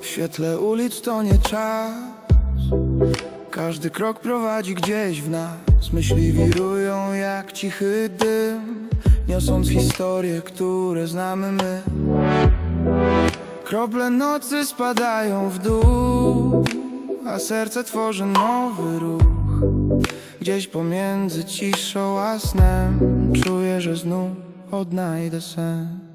W świetle ulic to nie czas. Każdy krok prowadzi gdzieś w nas. Myśli wirują jak cichy dym Niosąc historie, które znamy my. Krople nocy spadają w dół A serce tworzy nowy ruch. Gdzieś pomiędzy ciszą a snem Czuję, że znów odnajdę sens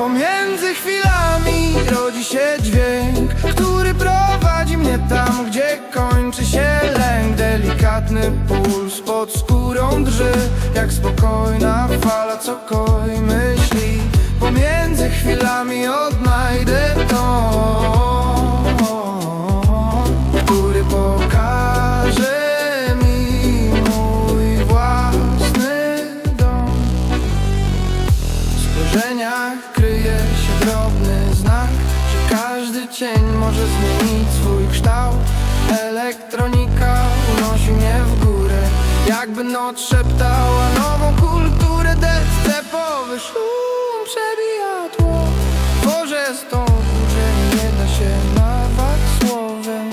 Pomiędzy chwilami rodzi się dźwięk Który prowadzi mnie tam, gdzie kończy się lęk. Delikatny puls pod skórą drży Jak spokojna fala, co koi może zmienić swój kształt. Elektronika unosi mnie w górę Jakby noc szeptała nową kulturę. Deszczepowy szum przebija tło. Tworzę stąd, że nie da się nazwać słowem.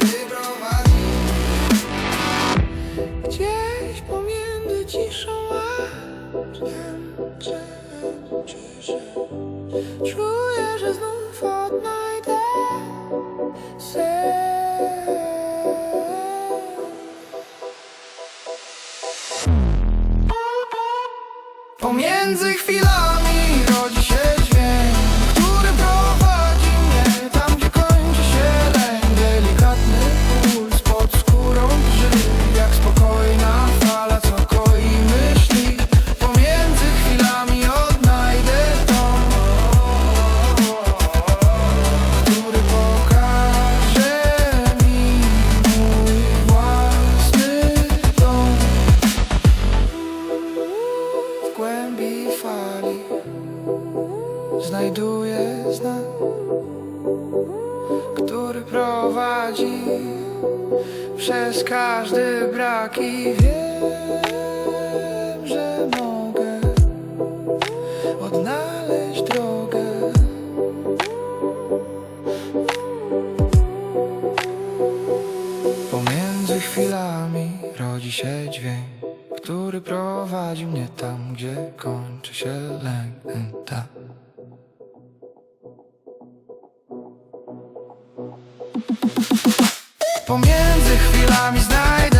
Wyprowadzi Gdzieś pomiędzy ciszą a Czuję się Czuję, że znów odnajdę sen Pomiędzy chwilami Znajduję znak Który prowadzi Przez każdy brak I wiem, że mogę Odnaleźć drogę Pomiędzy chwilami rodzi się dźwięk, który prowadzi mnie tam, gdzie kończy się lęk. Pomiędzy chwilami znajdę